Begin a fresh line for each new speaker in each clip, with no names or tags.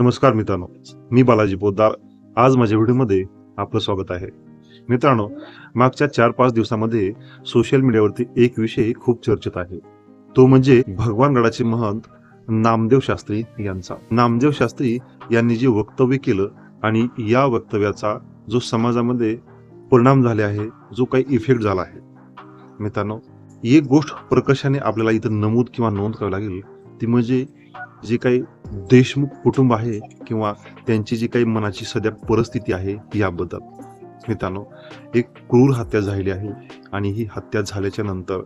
नमस्कार मित्रांनो मी बालाजी पोद्दार आज माझ्या व्हिडिओमध्ये आपलं स्वागत आहे. मित्रांनो मागच्या चार पाच दिवसामध्ये सोशल मीडियावरती एक विषय खूप चर्चेत आहे. तो म्हणजे भगवान गडाचे महंत नामदेव शास्त्री यांचा. नामदेव शास्त्री यांनी जे वक्तव्य केलं आणि या वक्तव्याचा जो समाजामध्ये परिणाम झाले आहे जो काही इफेक्ट झाला आहे. मित्रांनो एक गोष्ट प्रकर्षाने आपल्याला इथं नमूद किंवा नोंद करावी लागेल ती म्हणजे जे काही देशमुख कुटुंब आहे किंवा त्यांची जी काही मनाची सध्या परिस्थिती आहे याबद्दल. मित्रांनो एक क्रूर हत्या झालेली आहे आणि ही हत्या झाल्याच्यानंतर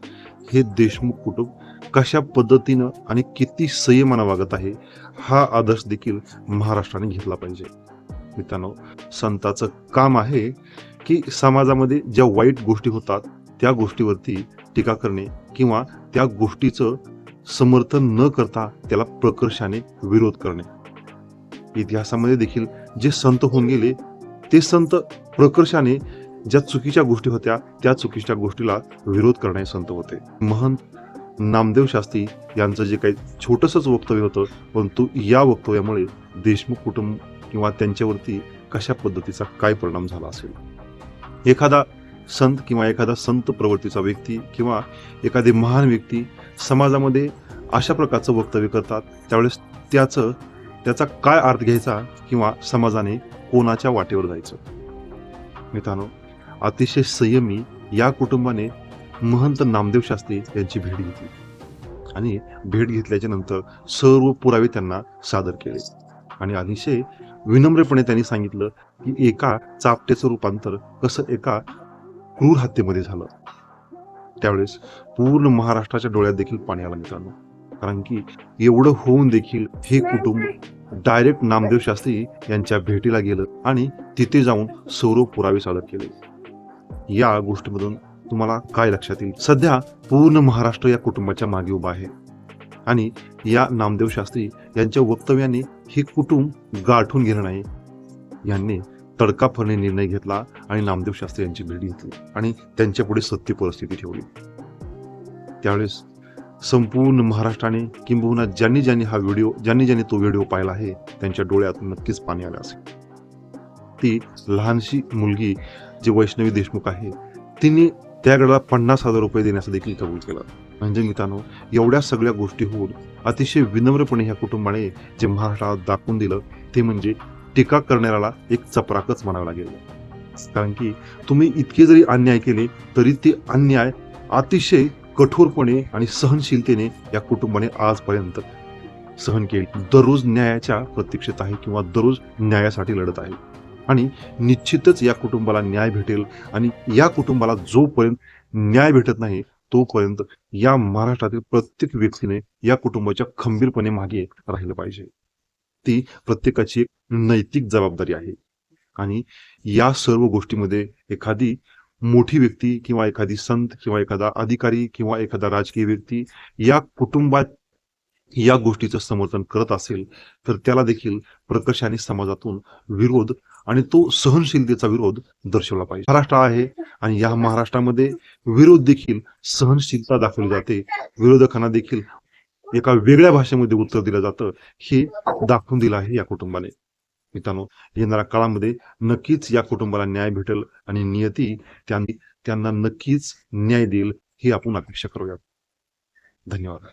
हे देशमुख कुटुंब कशा पद्धतीनं आणि किती संयमानं वागत आहे हा आदर्श देखील महाराष्ट्राने घेतला पाहिजे. मित्रांनो संताचं काम आहे की समाजामध्ये ज्या वाईट गोष्टी होतात त्या गोष्टीवरती टीका करणे किंवा त्या गोष्टीचं समर्थन न करता त्याला प्रकर्षाने विरोध करणे. इतिहासामध्ये देखील जे संत होऊन गेले ते संत प्रकर्षाने ज्या चुकीच्या गोष्टी होत्या त्या चुकीच्या गोष्टीला विरोध करणारे संत होते. महंत नामदेव शास्त्री यांचं जे काही छोटंसंच वक्तव्य होतं परंतु या वक्तव्यामुळे देशमुख कुटुंब किंवा त्यांच्यावरती कशा पद्धतीचा काय परिणाम झाला असेल? एखादा संत किंवा एखादा संत प्रवृत्तीचा व्यक्ती किंवा एखादी महान व्यक्ती समाजामध्ये अशा प्रकारचं वक्तव्य करतात त्यावेळेस त्याचं त्याचा काय अर्थ घ्यायचा किंवा समाजाने कोणाच्या वाटेवर जायचं? मित्रांनो अतिशय संयमी या कुटुंबाने महंत नामदेव शास्त्री यांची भेट घेतली. आणि भेट घेतल्याच्या नंतर सर्व पुरावे त्यांना सादर केले. आणि अतिशय विनम्रपणे त्यांनी सांगितलं की एका चापट्याचं रूपांतर कसं एका क्रूर हत्येमध्ये झालं. त्यावेळेस पूर्ण महाराष्ट्राच्या डोळ्यात देखील पाणी आलं मित्रांनो. कारण की एवढं होऊन देखील हे कुटुंब डायरेक्ट नामदेव शास्त्री यांच्या भेटीला गेलं आणि तिथे जाऊन सौरव पुरावे सादर केले. या गोष्टीमधून तुम्हाला काय लक्षात येईल? सध्या पूर्ण महाराष्ट्र या कुटुंबाच्या मागे उभा आहे. आणि या नामदेव शास्त्री यांच्या वक्तव्याने हे कुटुंब गाठून घेणं नाही. यांनी तडकाफरने निर्णय घेतला आणि नामदेव शास्त्री यांची भेट घेतली आणि त्यांच्या पुढे सत्य परिस्थिती ठेवली. त्यावेळेस संपूर्ण महाराष्ट्राने किंबहुना ज्यांनी ज्यांनी हा व्हिडिओ ज्यांनी ज्यांनी तो व्हिडिओ पाहिला आहे त्यांच्या डोळ्यात नक्कीच पाणी आलं असेल. ती लहानशी मुलगी जी वैष्णवी देशमुख आहे तिने त्या गडाला पन्नास हजार रुपये देण्याचं देखील कबूल केलं. म्हणजे मित्रांनो एवढ्या सगळ्या गोष्टी होऊन अतिशय विनम्रपणे ह्या कुटुंबाने जे महाराष्ट्राला दाखवून दिलं ते म्हणजे टीका करणाऱ्याला एक चपराकच म्हणावं लागेल. कारण की तुम्ही इतके जरी अन्याय केले तरी ते अन्याय अतिशय कठोरपणे आणि सहनशीलतेने या कुटुंबाने आजपर्यंत सहन केली. दररोज न्यायाच्या प्रतीक्षेत आहे किंवा दररोज न्यायासाठी लढत आहे. आणि निश्चितच या कुटुंबाला न्याय भेटेल आणि या कुटुंबाला जोपर्यंत न्याय भेटत नाही तोपर्यंत या महाराष्ट्रातील प्रत्येक व्यक्तीने या कुटुंबाच्या खंबीरपणे मागे राहिलं पाहिजे. ती प्रत्येकाची एक नैतिक जबाबदारी आहे. आणि या सर्व गोष्टीमध्ये एखादी मोठी व्यक्ती किंवा एखादी संत किंवा एखादा अधिकारी किंवा एखादा राजकीय व्यक्ती या कुटुंबात या गोष्टीचं समर्थन करत असेल तर त्याला देखील प्रकर्षाने समाजातून विरोध आणि तो सहनशीलतेचा विरोध दर्शवला पाहिजे. महाराष्ट्र आहे आणि या महाराष्ट्रामध्ये विरोध देखील सहनशीलता दाखवली जाते. विरोधकांना देखील एका वेगळ्या भाषेमध्ये उत्तर दिलं जातं हे दाखवून दिलं आहे या कुटुंबाने. मित्रांनो येणाऱ्या काळामध्ये नक्कीच या कुटुंबाला न्याय भेटेल आणि नियती त्यांनी त्यांना नक्कीच न्याय देईल ही आपण अपेक्षा करूया धन्यवाद.